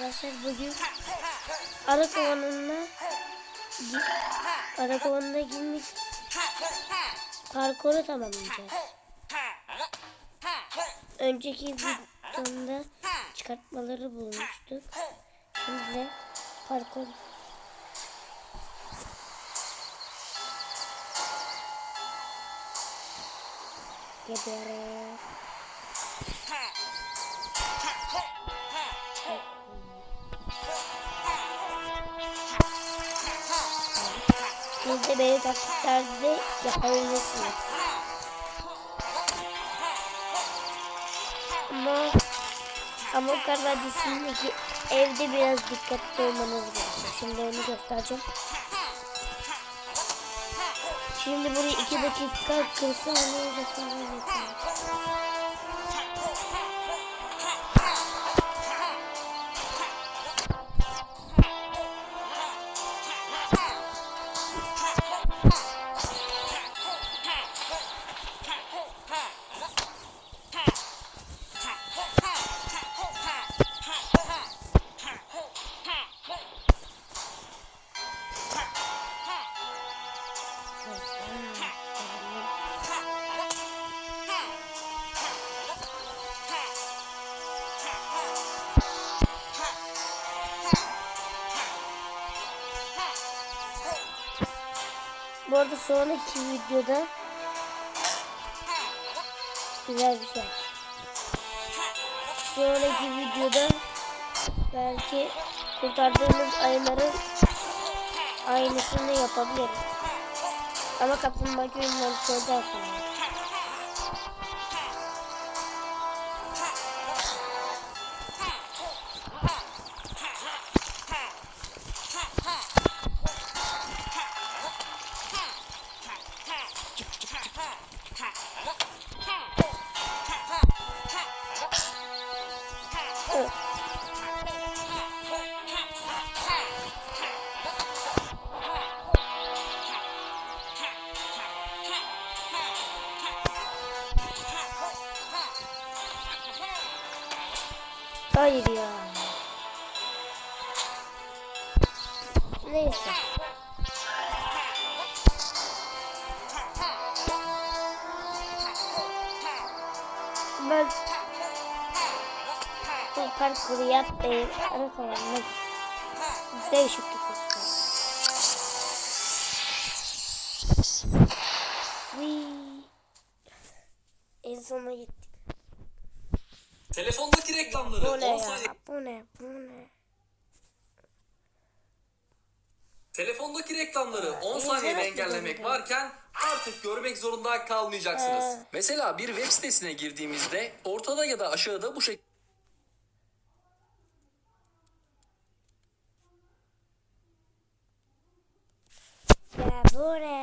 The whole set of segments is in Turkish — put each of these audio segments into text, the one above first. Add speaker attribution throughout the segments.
Speaker 1: arkadaşlar bugün arı kovanına arı kovanına girmek parkuru tamamlayacağız. Önceki videomda çıkartmaları bulmuştuk. Şimdi de parkur Gidiyoruz. De beni taktiklerde yapabilirsiniz. Ama ama Kar Vadisi'ndeki evde biraz dikkatli olmanız gerekiyor. Şimdi onu göstereceğim. Şimdi burayı iki dakika 40 saniye geçmemiz Bu arada sonraki videoda güzel bir şey. Sonraki videoda belki kurtardığımız ayıların aynısını yapabiliriz. Ama kaplumbağa köyünden köyde yapalım. Hayır ya. Neyse. Ben bu parkuru yapmayıp ara kalanına değişiklik. Wii. En.
Speaker 2: Telefondaki reklamları
Speaker 1: Bu ne
Speaker 2: 10 saniye
Speaker 1: ya? Bu ne? Bu ne?
Speaker 2: Telefondaki reklamları 10
Speaker 1: internet
Speaker 2: saniyede engellemek varken artık görmek zorunda kalmayacaksınız.
Speaker 1: Ee.
Speaker 2: Mesela bir web sitesine girdiğimizde ortada ya da aşağıda bu şekilde
Speaker 1: Ya bu ne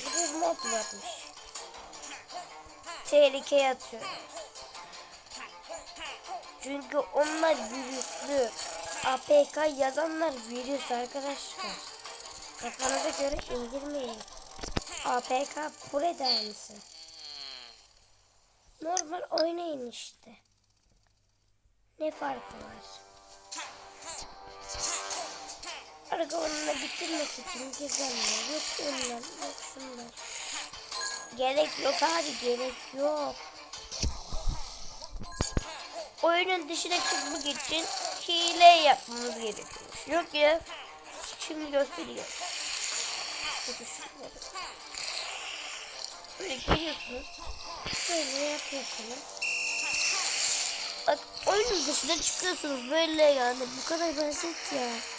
Speaker 1: bir mod varmış. Tehlikeye atıyor. Çünkü onlar virüslü. APK yazanlar virüs arkadaşlar. Kafanıza göre indirmeyin. APK pro eder misin? Normal oynayın işte. Ne farkı var? Arabanla bitirmek için gezenler yok onlar yok şunlar. Gerek yok abi gerek yok. Oyunun dışına çıkmak için hile yapmamız gerekiyormuş. Yok ya şimdi gösteriyor. Böyle geliyorsunuz. Böyle yapıyorsunuz. Bak oyunun dışına çıkıyorsunuz böyle yani. Bu kadar basit ya.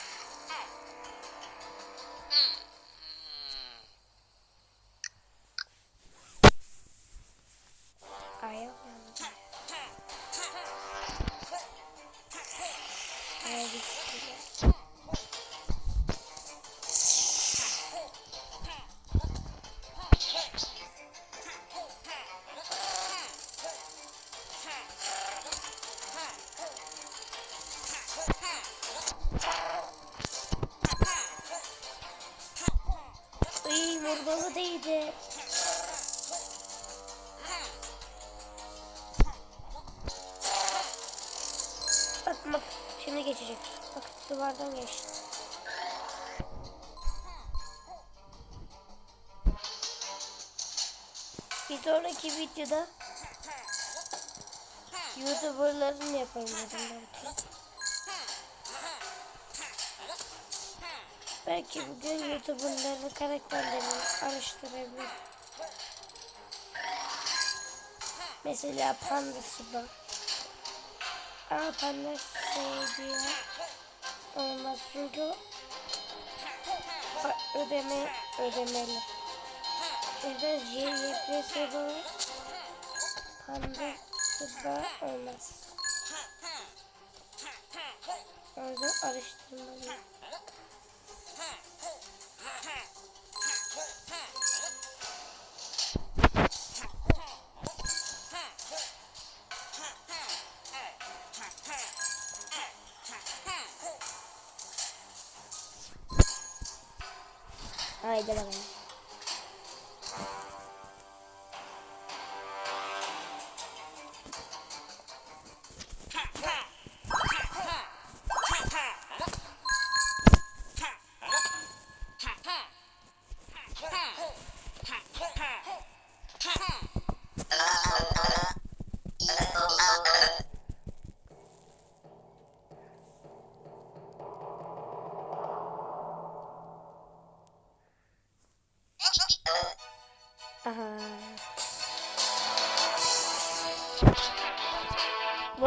Speaker 1: Bir sonraki videoda YouTuber'ların dedim belki. Bugün YouTuber'ların karakterlerini araştırabilirim. Mesela Panda Suba. Ama Panda sevdiği olmaz çünkü ödeme ödemeli. O yüzden JYP Suba Panda Suba olmaz. O yüzden araştırmalıyım. Haydi bakalım.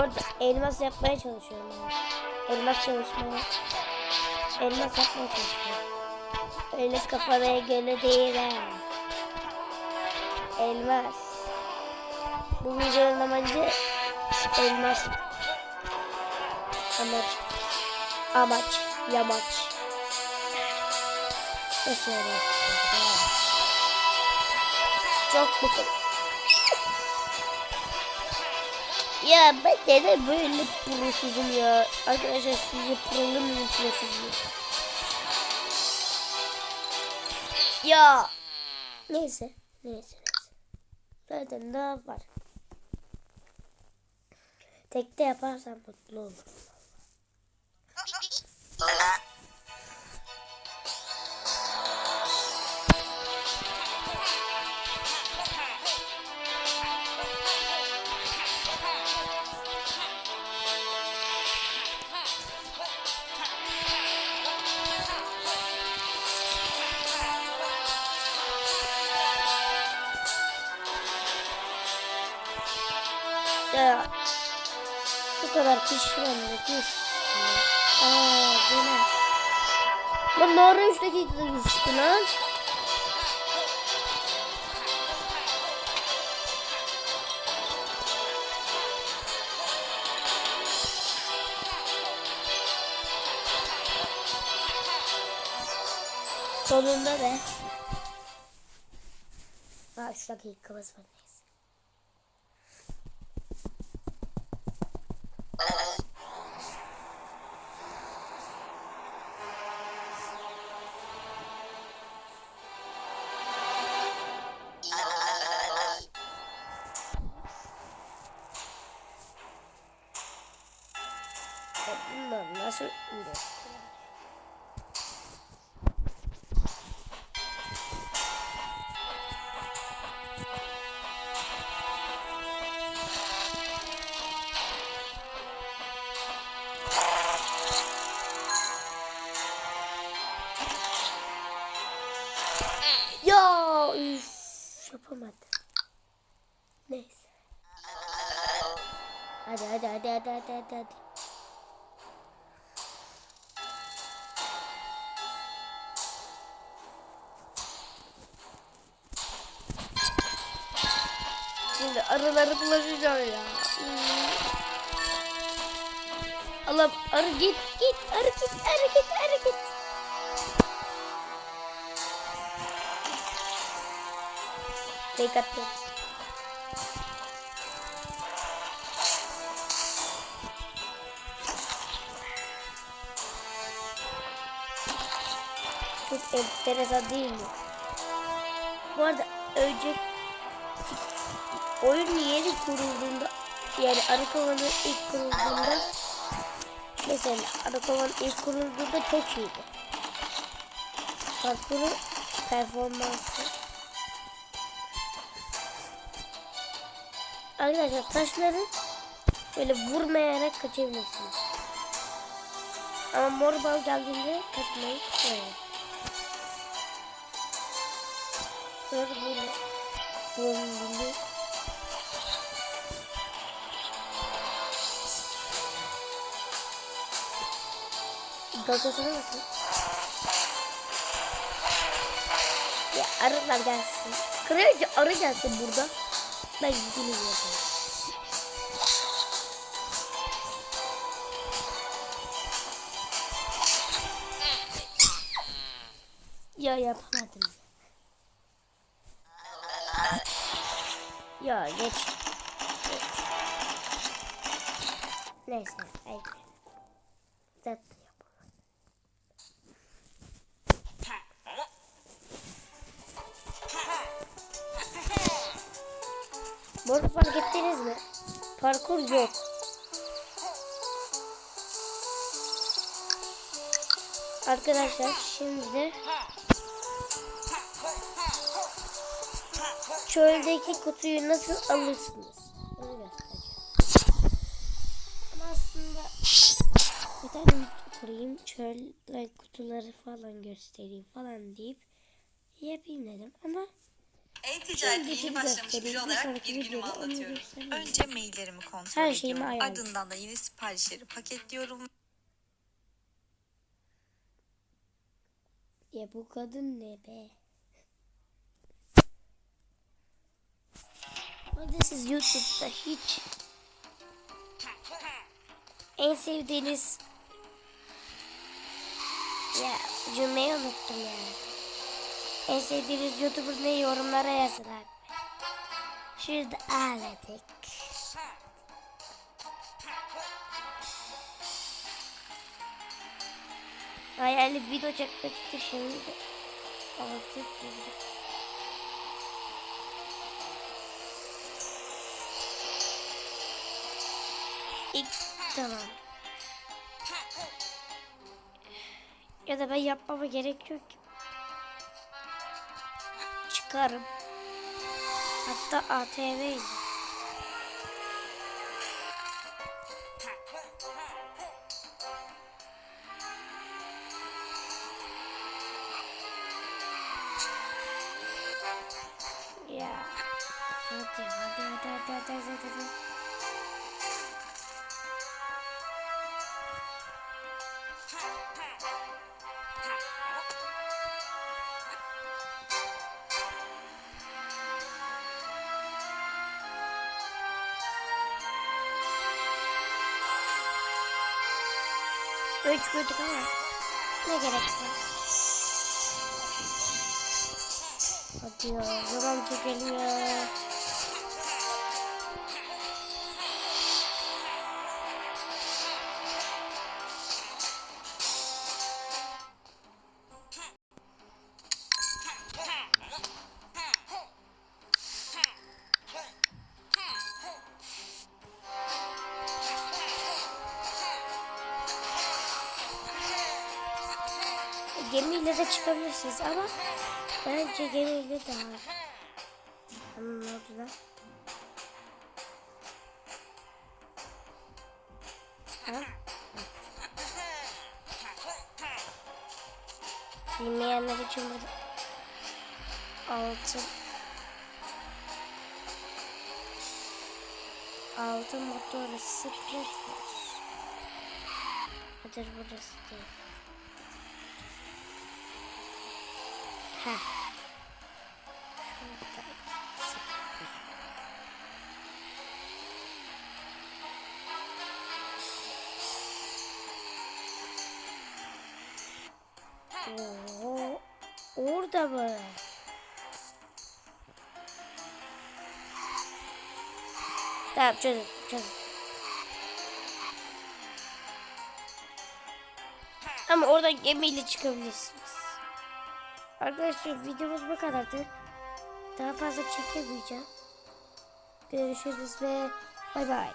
Speaker 1: Arada elmas yapmaya çalışıyorum. Elmas çalışmaya. Elmas yapmaya çalışıyorum. Öyle kafana göre değil ha. Elmas. Bu videonun amacı elmas. Amaç. Amaç. Yamaç. Nasıl? Çok mutluyum. Ya ben neden böyle prosuzum ya? Arkadaşlar sizce prolu muyum prosuz muyum? Ya. Neyse neyse. Zaten daha var. Tekte yaparsam mutlu olurum. Ya. Bu kadar pişmanlık. Aa bu ne? Lan ara 3 dakikada geçti lan? Sonunda be. Daha 3 dakikamız var hadi. Şimdi arıları bulaşacağım ya. Allah arı git git arı git arı git arı git. Fake attım. Çok enteresan değil mi? Bu arada önce oyun yeni kurulduğunda yani Arakavan'ın ilk kurulduğunda mesela Arakavan ilk kurulduğunda çok iyiydi. Parkuru performansı. Arkadaşlar taşları böyle vurmayarak kaçabilirsiniz. Ama mor bal geldiğinde kaçmayı evet. Sonra böyle böyle Gagasına bakın. Ya arılar gelsin. Kraliçe arı gelsin burada. Ben yükünü yapayım. Ya yapamadım. Ya geç. Neyse. Haydi. Zaten. Bu arada fark ettiniz mi? Parkur yok. Arkadaşlar şimdi çöldeki kutuyu nasıl alırsınız? Onu göstereceğim. Ama aslında bir tane kurayım. Çöl kutuları falan göstereyim falan deyip yapayım dedim ama
Speaker 3: E-ticarete yeni başlamış biri
Speaker 1: bir
Speaker 3: olarak bir günümü anlatıyorum. Önce maillerimi kontrol
Speaker 1: Her
Speaker 3: ediyorum.
Speaker 1: ayarladım.
Speaker 3: Ardından da yeni siparişleri paketliyorum.
Speaker 1: ya bu kadın ne be? Hadi siz YouTube'da hiç en sevdiğiniz ya cümleyi unuttum ya. En sevdiğiniz YouTuber ne yorumlara yazın abi. Şurada ağladık. Hayali video çekmekti şimdi. Artık tamam. Ya da ben yapmama gerek yok ki. Çıkarım. Hatta ATV ile. Ya. Hadi hadi hadi hadi hadi hadi Üç gördük ama ne gerekse. Hadi ya zaman çekelim çıkabilirsiniz ama bence gemiyle daha Ama ne oldu lan? Ha? Bilmeyenler için burada altın altın motoru split var. Nedir burası değil. Şurada. Oo, orada mı? Tamam çözün çözün. Ama oradan gemiyle çıkabilirsiniz. Arkadaşlar videomuz bu kadardı. daha fazla çekemeyeceğim. Görüşürüz ve bay bay.